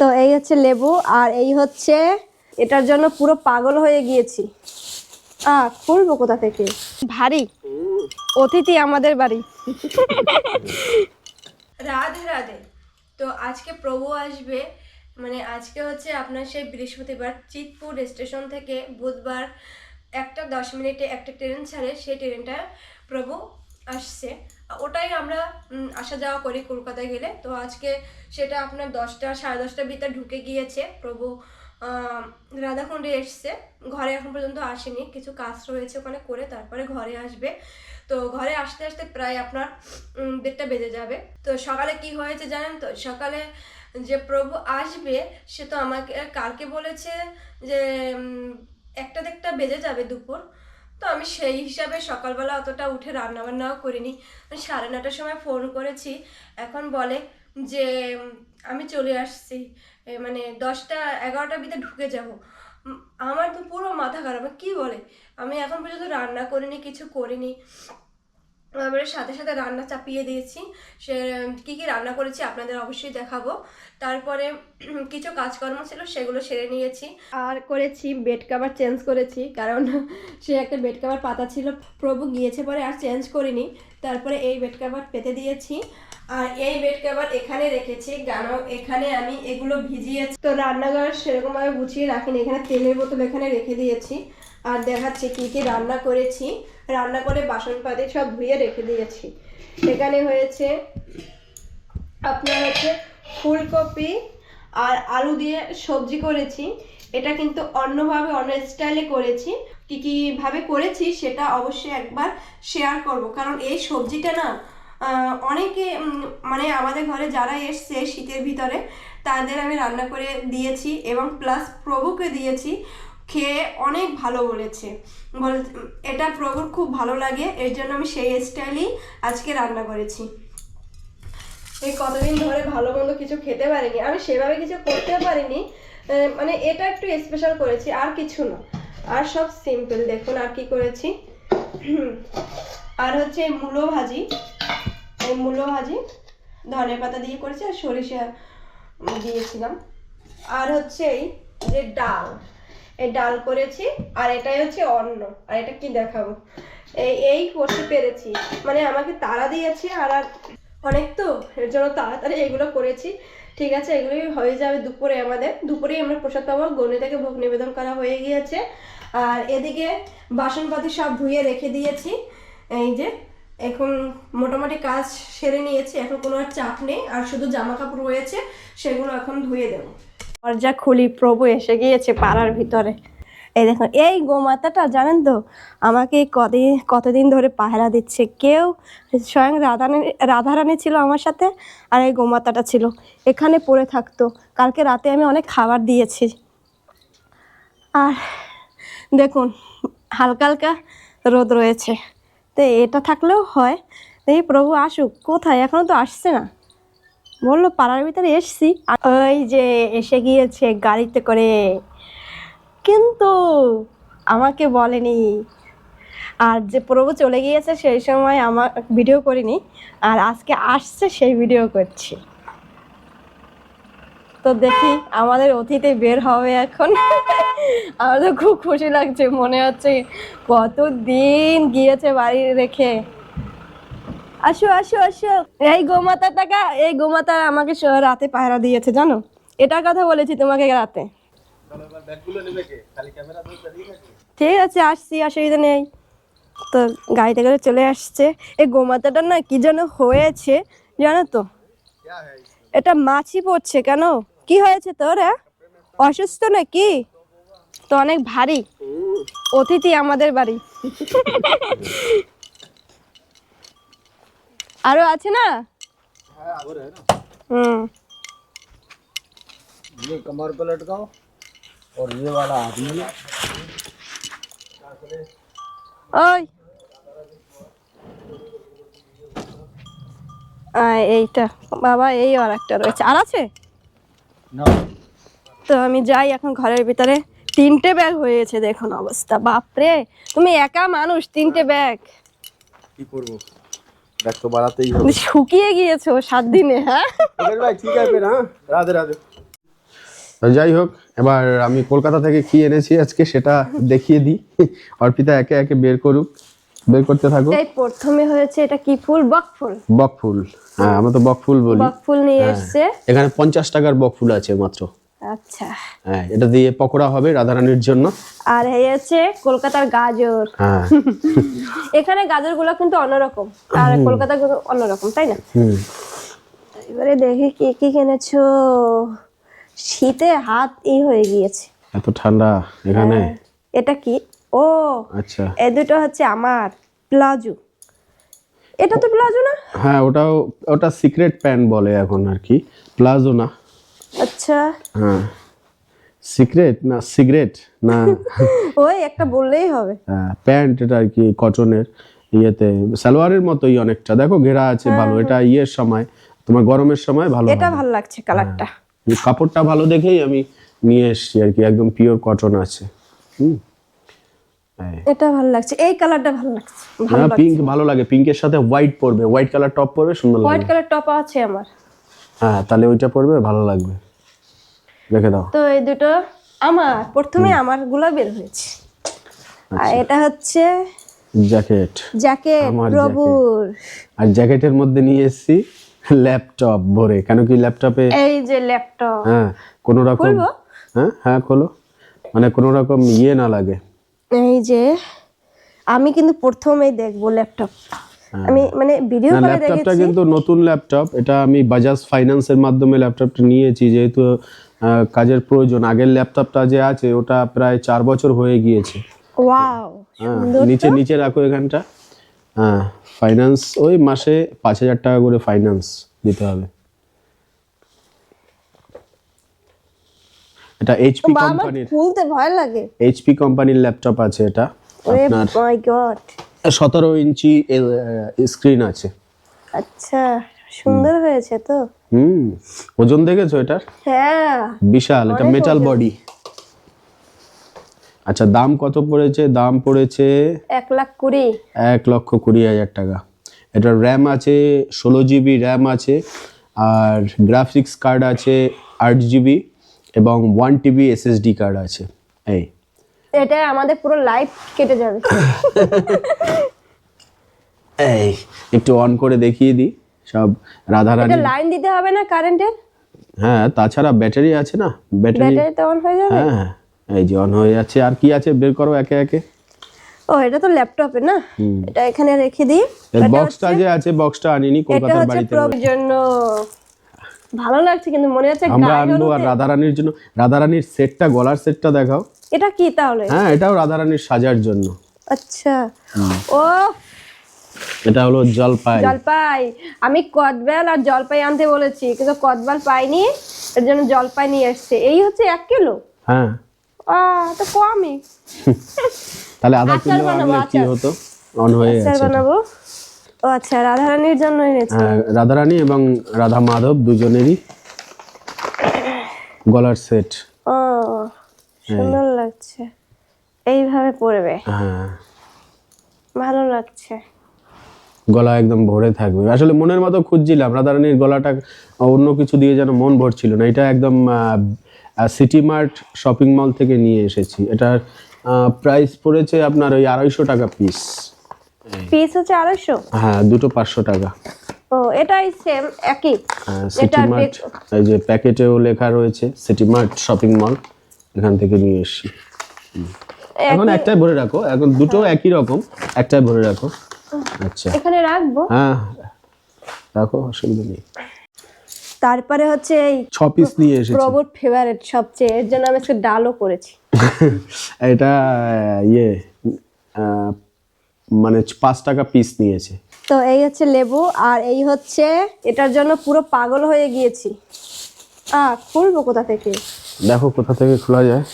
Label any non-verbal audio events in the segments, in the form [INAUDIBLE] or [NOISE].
তো এই হচ্ছে লেবু আর এই হচ্ছে এটার জন্য পুরো পাগল হয়ে গিয়েছি। আ, খুলবো কোথা থেকে? ভারী। অতিথি আমাদের বাড়ি। [LAUGHS] রাধে রাধে। তো আজকে প্রভু আসবে। মানে আজকে হচ্ছে আপনার সেই বৃহস্পতিবার চিতপুর স্টেশন থেকে বুধবার একটা দশ মিনিটে একটা ট্রেন ছাড়ে, সেই ট্রেনটা প্রভু আসছে। ওটাই আমরা আসা যাওয়া করি কলকাতায় গেলে। তো আজকে সেটা আপনার দশটা, সাড়ে দশটার ভিতরে ঢুকে গিয়েছে। প্রভু রাধাকুণ্ডে এসছে। ঘরে এখন পর্যন্ত আসেনি। কিছু কাজ রয়েছে ওখানে করে তারপরে ঘরে আসবে। তো ঘরে আসতে আসতে প্রায় আপনার দেড়টা বেজে যাবে। তো সকালে কি হয়েছে জানেন তো? সকালে যে প্রভু আসবে, সে তো আমাকে, কালকে বলেছে যে একটা দেড়টা বেজে যাবে দুপুর। তো আমি সেই হিসাবে সকালবেলা অতটা উঠে রান্না বান্নাও করিনি সাড়ে নটার সময় ফোন করেছি। এখন বলে যে, আমি চলে আসছি। মানে দশটা, এগারোটার ভিতরে ঢুকে যাব। আমার তো পুরো মাথা খারাপ। কি বলে? আমি এখন পর্যন্ত রান্না করিনি, কিছু করিনি। এবারে সাথে সাথে রান্না চাপিয়ে দিয়েছি। সে কী কী রান্না করেছি আপনাদের অবশ্যই দেখাবো। তারপরে কিছু কাজকর্ম ছিল সেগুলো সেরে নিয়েছি। আর করেছি বেড কাভার চেঞ্জ করেছি, কারণ সে একটা বেড কাভার পাতা ছিল, প্রভু গিয়েছে পরে আর চেঞ্জ করিনি। তারপরে এই বেড কাভার পেতে দিয়েছি। আর এই বেড কাভার এখানে রেখেছি কেন এখানে আমি এগুলো ভিজিয়েছি। তো রান্নাঘর সেরকমভাবে গুছিয়ে রাখিনি, এখানে তেলের বোতল এখানে রেখে দিয়েছি। আর দেখাচ্ছি কি কি রান্না করেছি। রান্না করে বাসনপাতি সব ধুয়ে রেখে দিয়েছি। সেখানে হয়েছে আপনার হচ্ছে ফুলকপি আর আলু দিয়ে সবজি করেছি। এটা কিন্তু অন্যভাবে অন্য স্টাইলে করেছি। কি কীভাবে করেছি সেটা অবশ্যই একবার শেয়ার করব। কারণ এই সবজিটা না অনেকে মানে আমাদের ঘরে যারা এসছে শীতের ভিতরে, তাদের আমি রান্না করে দিয়েছি এবং প্লাস প্রভুকে দিয়েছি। খেয়ে অনেক ভালো বলেছে। বল, এটা প্রভুর খুব ভালো লাগে, এর জন্য আমি সেই স্টাইলই আজকে রান্না করেছি। এই কতদিন ধরে ভালো মন্দ কিছু খেতে পারিনি, আমি সেভাবে কিছু করতে পারিনি। মানে এটা একটু স্পেশাল করেছি, আর কিছু না। আর সব সিম্পল দেখুন আর কি করেছি। আর হচ্ছে এই মূলো ভাজি, এই মূলো ভাজি ধনে পাতা দিয়ে করেছি আর সরিষা দিয়েছিলাম। আর হচ্ছে এই যে ডাল। এই ডাল করেছি, আর এটাই হচ্ছে অন্ন, আর এটা কি দেখাবো? এই এই করতে পেরেছি। মানে আমাকে তাড়া দিয়েছে আর আর অনেক তো, এর জন্য তাড়াতাড়ি এগুলো করেছি। ঠিক আছে এগুলোই হয়ে যাবে দুপুরে আমাদের। দুপুরেই আমরা প্রসাদ পাবো। গণে থেকে ভোগ নিবেদন করা হয়ে গিয়েছে। আর এদিকে বাসনপাতি সব ধুয়ে রেখে দিয়েছি। এই যে, এখন মোটামুটি কাজ সেরে নিয়েছি। এখন কোনো আর চাপ নেই। আর শুধু জামা কাপড় রয়েছে, সেগুলো এখন ধুয়ে দেবো। দরজা খুলি, প্রভু এসে গিয়েছে পাড়ার ভিতরে। এই দেখুন এই গোমাতাটা জানেন তো, আমাকে কদিন কতদিন ধরে পাহারা দিচ্ছে। কেউ স্বয়ং রাধারানী রাধারানী ছিল আমার সাথে আর এই গোমাতাটা ছিল। এখানে পড়ে থাকতো। কালকে রাতে আমি অনেক খাবার দিয়েছি। আর দেখুন, হালকা হালকা রোদ রয়েছে। তো এটা থাকলেও হয়। এই প্রভু আসুক। কোথায়? এখনও তো আসছে না। বলল, পাড়ার ভিতরে এসছি। ওই যে এসে গিয়েছে গাড়িতে করে। কিন্তু আমাকে বলেনি। আর যে প্রভু চলে গিয়েছে, সেই সময় আমার ভিডিও করিনি। আর আজকে আসছে, সেই ভিডিও করছি। তো দেখি আমাদের অতীতে বের হবে এখন। আমার তো খুব খুশি লাগছে, মনে হচ্ছে কত দিন গিয়েছে বাড়ি রেখে। আসো আসো আসো। এই গোমাতা টাকা এই গোমাতা আমাকে রাতে পাহারা দিয়েছে জানো? এটার কথা বলেছি তোমাকে রাতে। ঠিক আছে আসছি অসুবিধা নেই। তো গাড়িতে করে চলে আসছে। এই গোমাতাটা না কি যেন হয়েছে জানো তো? এটা মাছি পড়ছে কেন? কি হয়েছে তোর হ্যাঁ? অসুস্থ নাকি? তো অনেক ভারী। অতিথি আমাদের বাড়ি। [LAUGHS] আরো আছে না হুম ये कमर पे लटकाओ और ये वाला आदमी ওই আয়, এইটা বাবা এই আর একটা রয়েছে আর আছে না তো আমি যাই এখন ঘরের ভিতরে তিনটে ব্যাগ হয়েছে দেখুন অবস্থা বাপরে তুমি একা মানুষ তিনটে ব্যাগ কি করবো ব্যাগ তো বাড়াতেই হবে। [LAUGHS] শুকিয়ে গিয়েছো সাত দিনে হ্যাঁ? ভাই ঠিক আছে না? রাধে রাধে। যাই হোক এবার আমি কলকাতা থেকে কি এনেছি আজকে সেটা দেখিয়ে দিই। [LAUGHS] অর্পিতা একে একে বের করুক বের করতে থাকো এই প্রথমে হয়েছে এটা কি ফুল? বক বকফুল বকফুল হ্যাঁ আমরা তো বকফুল বলি। বকফুল নিয়ে হ্যাঁ, এসেছে। হ্যাঁ। এখানে 50 টাকার বকফুল আছে মাত্র। আচ্ছা। হ্যাঁ এটা দিয়ে পকোড়া হবে রাধারানীর জন্য। আর এই হচ্ছে কলকাতার গাজর। হ্যাঁ। [LAUGHS] এখানে গাজরগুলো কিন্তু অন্যরকম। আর কলকাতা অন্যরকম তাই না? এবারে দেখি কি কি কিনেছো। শীতে হাত ই হয়ে গিয়েছে। এত ঠান্ডা এখানে? এটা কি? ও। আচ্ছা। এ দুটো হচ্ছে আমার প্লাজো। এটা তো প্লাজো না? হ্যাঁ ওটাও ওটা সিক্রেট প্যান্ট বলে এখন আর কি প্লাজো না। আচ্ছা। হ্যাঁ। সিক্রেট না সিগারেট? না। [LAUGHS] ওই একটা বললেই হবে। প্যান্ট এটা আর কি কটনের ইয়েতে সালোয়ারের মতোই অনেকটা। দেখো ঘেরা আছে ভালো। এটা ইয়ের সময় তোমার গরমের সময় ভালো এটা ভালো লাগছে কালারটা। কাপড়টা ভালো দেখেই আমি নিয়ে এসেছি আর কি একদম পিওর কটন আছে। হুম। এটা ভালো লাগছে। এই কালারটা ভালো লাগছে। ভালো পিঙ্ক ভালো লাগে। পিঙ্কের সাথে হোয়াইট পরবে। হোয়াইট কালার টপ পরবে সুন্দর হোয়াইট কালার টপ আছে আমার। হ্যাঁ তাহলে ওইটা পরবে ভালো লাগবে। রেখে দাও। তো এই দুটো আমার প্রথমে আমারগুলা বের হয়েছে। আর এটা হচ্ছে জ্যাকেট। জ্যাকেট প্রভুর। আর জ্যাকেটের মধ্যে নিয়ে এসেছি ল্যাপটপ ভরে। কেন কি ল্যাপটপে এই যে ল্যাপটপ। হ্যাঁ কোনো রকম হ্যাঁ হ্যাঁ খোলো। মানে কোনো রকম ইয়ে না লাগে। এই যে আমি কিন্তু প্রথমেই দেখব ল্যাপটপ আমি মানে ভিডিও করে ল্যাপটপটা দেখেছি হ্যাঁ, কিন্তু নতুন ল্যাপটপ। এটা আমি বাজাজ ফাইন্যান্সের মাধ্যমে ল্যাপটপটা নিয়েছি। যেহেতু কাজের প্রয়োজন। আগের ল্যাপটপটা যে আছে ওটা প্রায় চার বছর হয়ে গিয়েছে। হ্যাঁ নিচে নিচে রাখো এখানটা। হ্যাঁ ফাইন্যান্স ওই মাসে পাঁচ হাজার টাকা করে ফাইন্যান্স দিতে হবে। এটা এইচপি কোম্পানির খুলতে ভয় লাগে। এইচপি কোম্পানির ল্যাপটপ আছে এটা। আপনার মাই গড সতেরো ইঞ্চি স্ক্রিন আছে। আচ্ছা সুন্দর হয়েছে তো। হুম ওজন দেখেছ এটার? হ্যাঁ। বিশাল এটা মেটাল বডি আচ্ছা দাম কত পড়েছে? দাম পড়েছে এক লাখ কুড়ি। এক লক্ষ কুড়ি হাজার টাকা। এটার র্যাম আছে ষোলো জিবি র্যাম আছে আর গ্রাফিক্স কার্ড আছে আট জিবি এবং ওয়ান টিবি এসএসডি কার্ড আছে। এই। এটা আমাদের পুরো লাইফ কেটে যাবে। [LAUGHS] এই একটু অন করে দেখিয়ে দিই। সব রাধারানী। এটা লাইন দিতে হবে না কারেন্টের হ্যাঁ তাছাড়া ব্যাটারি আছে না? ব্যাটারি তো অন হয়ে যাবে? হ্যাঁ হ্যাঁ এই যে অন হয়ে যাচ্ছে। আর কি আছে? বের করো একে একে। ও এটা তো ল্যাপটপে না? এটা এখানে রেখে দিই। বক্সটা যে আছে বক্সটা আনিনি এটা কলকাতার হচ্ছে বাড়িতে। প্রভুর জন্য। ভালো লাগছে কিন্তু মনে হচ্ছে আমরা আনব আর রাধারানীর জন্য। রাধারানীর সেটটা গলার সেটটা দেখাও। এটা কি তাহলে? হ্যাঁ এটাও রাধারানীর সাজার জন্য। আচ্ছা। ও এটা হলো জলপাই। জলপাই। আমি কদবেল আর জলপাই আনতে বলেছি কিন্তু কদবেল পাইনি এর জন্য জলপাই নিয়ে এসছে। এই হচ্ছে এক কিলো? হ্যাঁ। তো কমই। তাহলে আধা কিলো আনলে কি হতো? অন হয়ে গেছে বানাবো। ও আচ্ছা রাধারানীর জন্য এনেছি। হ্যাঁ রাধারানী এবং রাধা মাধব দুজনেরই গলার সেট। ও সুন্দর লাগছে। এইভাবে পড়বে হ্যাঁ। ভালো লাগছে। গলা একদম ভরে থাকবে। আসলে মনের মতো খুঁজছিলাম রাধারানীর গলাটা অন্য কিছু দিয়ে যেন মন ভরছিল না। এটা একদম সিটি মার্ট শপিং মল থেকে নিয়ে এসেছি। এটার প্রাইস পড়েছে আপনার ওই আড়াইশো টাকা পিস পিস হচ্ছে আড়াইশো? হ্যাঁ দুটো পাঁচশো টাকা। ও এটাই সেম একই? সিটি মার্ট বেক- এই যে প্যাকেটেও লেখা রয়েছে সিটি মার্ট শপিং মল এখান থেকে নিয়ে এসেছি। এখন একটাই ভরে রাখো এখন দুটো একই রকম একটাই ভরে রাখো। আচ্ছা। এখানে রাখব। হ্যাঁ রাখো অসুবিধা নেই। তারপরে হচ্ছে এই ছ পিস নিয়ে এসেছি। প্রবর ফেভারিট সবচেয়ে এর জন্য আমি আজকে ডালও করেছি। [LAUGHS] এটা ইয়ে মানে পাঁচ টাকা পিস নিয়েছে। তো এই হচ্ছে লেবু আর এই হচ্ছে এটার জন্য পুরো পাগল হয়ে গিয়েছি। আহ খুলবো কোথা থেকে? দেখো কোথা থেকে খোলা যায়।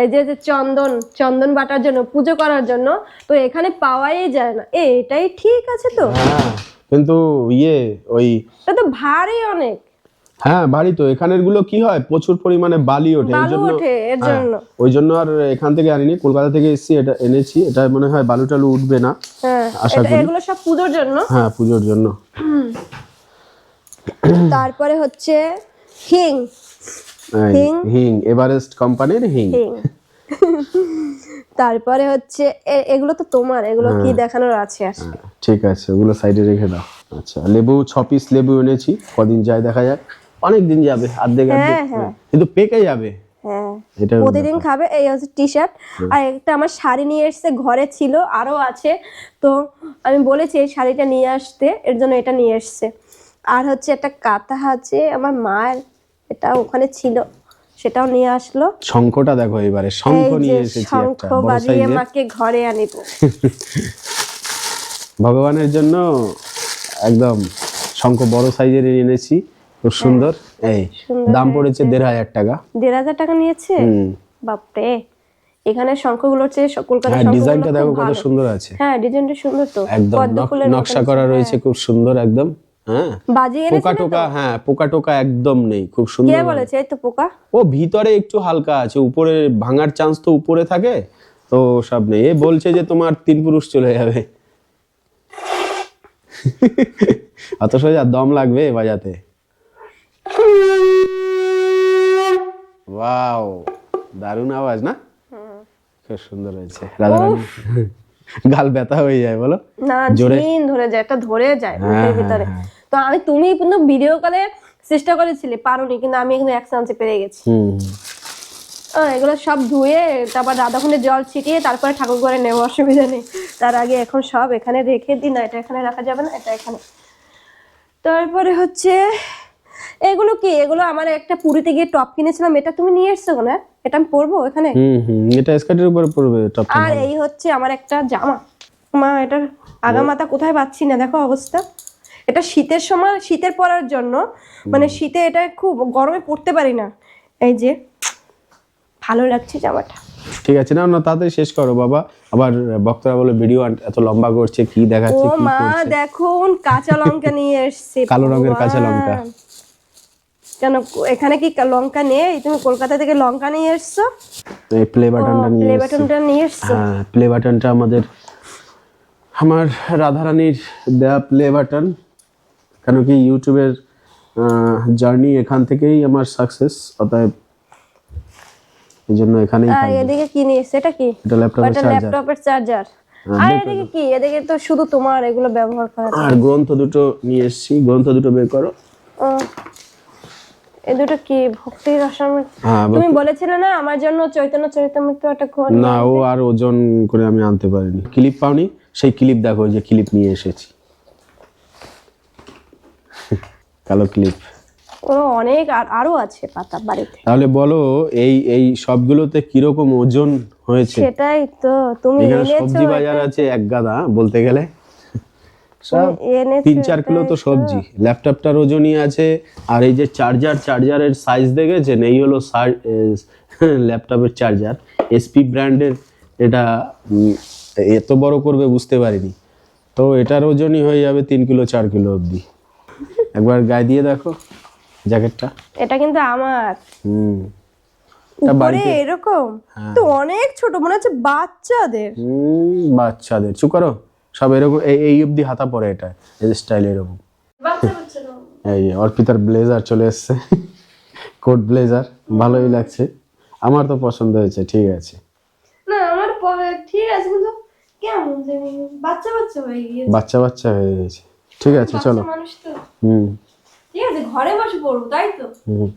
এই যে চন্দন চন্দন বাটার জন্য পুজো করার জন্য তো এখানে পাওয়াই যায় না। এ, এটাই ঠিক আছে তো? হ্যাঁ কিন্তু ইয়ে ওই এটা তো ভারী অনেক। হ্যাঁ বাড়ি তো। এখানেরগুলো কি হয়? প্রচুর পরিমাণে বালি ওঠে। এই জন্য এর হ্যাঁ, জন্য। ওই জন্য আর এখান থেকে আনিনি। কলকাতা থেকে এসেছি এটা এনেছি। এটা মনে হয় বালু টালু উঠবে না। হ্যাঁ আশা করি। এগুলো সব পুজোর জন্য? হ্যাঁ পুজোর জন্য। তারপরে হচ্ছে হিং। হিং। হিং এভারেস্ট কোম্পানির হিং তারপরে হচ্ছে এগুলো তো তোমার এগুলো কি দেখানোর আছে আর? হ্যাঁ, ঠিক আছে ওগুলো সাইডে রেখে দাও। আচ্ছা লেবু ছ পিস লেবু এনেছি কদিন যায় দেখা যাক। অনেক দিন যাবে অর্ধেক অর্ধেক। হ্যাঁ। কিন্তু পেকে যাবে। হ্যাঁ। প্রতিদিন খাবে এই হচ্ছে টি শার্ট আর একটা আমার শাড়ি নিয়ে এসছে ঘরে ছিল আরও আছে। তো আমি বলেছি এই শাড়িটা নিয়ে আসতে এর জন্য এটা নিয়ে এসছে। আর হচ্ছে একটা কাঁথা আছে আমার মায়ের এটা ওখানে ছিল সেটাও নিয়ে আসলো। শঙ্খটা দেখো এবারে শঙ্খ নিয়ে এসেছি শঙ্খ বাজিয়ে মাকে ঘরে আনিব। [LAUGHS] ভগবানের জন্য একদম শঙ্খ বড় সাইজের এনেছি খুব সুন্দর। এই দাম পড়েছে দেড় হাজার টাকা। দেড় হাজার টাকা নিয়েছে? বাপরে এখানে শঙ্খগুলোর চেয়ে কলকাতার হ্যাঁ ডিজাইনটা দেখো কত সুন্দর আছে। হ্যাঁ ডিজাইনটা সুন্দর তো। একদম নকশা করা রয়েছে খুব সুন্দর একদম। হ্যাঁ? বাজিয়ে পোকা টোকা হ্যাঁ পোকা টোকা একদম নেই খুব কে বলেছে? এই তো পোকা? ও ভিতরে একটু হালকা আছে উপরে ভাঙার চান্স তো উপরে থাকে তো সব নেই। এ বলছে যে তোমার তিন পুরুষ চলে যাবে। অত সোজা দম লাগবে বাজাতে। ওয়াও দারুণ আওয়াজ না? খুব সুন্দর হয়েছে। রাধারানী। গাল ব্যথা হয়ে যায় বলো? না জোরে? ধরে যায় একটা ধরে যায় হ্যাঁ, মুখের হ্যাঁ, ভিতরে। হ্যাঁ। তো আমি তুমি কিন্তু ভিডিও কলে চেষ্টা করেছিলে পারোনি কিন্তু আমি এখানে এক চান্সে পেরে গেছি। এগুলো সব ধুয়ে তারপর রাধাকুণ্ডে জল ছিটিয়ে তারপরে ঠাকুর ঘরে নেওয়া অসুবিধা নেই। তার আগে এখন সব এখানে রেখে দিই না এটা এখানে রাখা যাবে না এটা এখানে। তারপরে হচ্ছে এগুলো কি? এগুলো আমার একটা পুরীতে গিয়ে টপ কিনেছিলাম এটা তুমি নিয়ে এসছো না এটা আমি পরবো এখানে? হুম হুম এটা স্কার্টের উপরে টপটা আর এই হচ্ছে আমার একটা জামা। মা এটার আগামাতা কোথায় পাচ্ছি না দেখো অবস্থা। এটা শীতের সময় শীতের পরার জন্য। মানে শীতে এটা খুব গরমে পড়তে পারি না। এই যে ভালো লাগছে জামাটা। ঠিক আছে না না তাড়াতাড়ি শেষ করো বাবা। আবার বক্তারা বলে ভিডিও এত লম্বা করছে কি দেখাচ্ছে কি মা দেখুন কাঁচা লঙ্কা নিয়ে এসছে কালো রঙের কাঁচা লঙ্কা। কেন এখানে কি লঙ্কা নেই? তুমি কলকাতা থেকে লঙ্কা নিয়ে এসছো? এই প্লে বাটনটা নিয়ে প্লে বাটনটা নিয়ে এসছো? হ্যাঁ প্লে বাটনটা আমাদের আমার রাধারানীর দেয়া প্লে বাটন কেন কি ইউটিউবের জার্নি এখান থেকেই আমার সাকসেস অতএব এই জন্য এখানেই আর এদিকে কি নিয়ে এসছে? এটা কি? এটা ল্যাপটপের চার্জার ল্যাপটপের চার্জার আর এদিকে কি? এদিকে তো শুধু তোমার এগুলো ব্যবহার করা আর গ্রন্থ দুটো নিয়ে এসেছি। গ্রন্থ দুটো বের করো। ও, দুটো কি ভক্তি রসামৃত হ্যাঁ তুমি বলেছিলে না আমার জন্য চৈতন্য চরিতামৃত একটা ঘর না ও আর ওজন করে আমি আনতে পারিনি। ক্লিপ পাওনি? সেই ক্লিপ দেখো যে ক্লিপ নিয়ে এসেছি। [LAUGHS] কালো ক্লিপ। ওর অনেক আর আরও আছে পাতা বাড়িতে। তাহলে বলো এই এই সবগুলোতে কীরকম ওজন হয়েছে? সেটাই তো তুমি এনেছো সবজি বাজার আছে এক গাদা বলতে গেলে। সব তিন চার কিলো তো সবজি। ল্যাপটপটার ওজনই আছে। আর এই যে চার্জার চার্জারের সাইজ দেখেছেন? এই হলো ল্যাপটপের চার্জার এসপি ব্র্যান্ডের এটা এত বড় করবে বুঝতে পারিনি। তো এটার ওজনই হয়ে যাবে তিন কিলো চার কিলো অবধি। একবার গায়ে দিয়ে দেখো জ্যাকেটটা। এটা কিন্তু আমার। হুম। উপরে এরকম? হ্যাঁ। তো অনেক ছোট মনে হচ্ছে বাচ্চাদের। হুম, বাচ্চাদের। চুপ করো। সব এরকম এই এই অবধি হাতা পরে এটা এই স্টাইল এরকম। এই অর্পিতার ব্লেজার চলে এসছে কোট ব্লেজার ভালোই লাগছে। আমার তো পছন্দ হয়েছে ঠিক আছে। না আমার ঠিক আছে কিন্তু কেমন বাচ্চা বাচ্চা হয়ে গিয়েছে। বাচ্চা বাচ্চা হয়ে গেছে ঠিক আছে চলো। মানুষ তো। হুম। ঠিক আছে ঘরে বসে পড়ব তাই তো? হুম।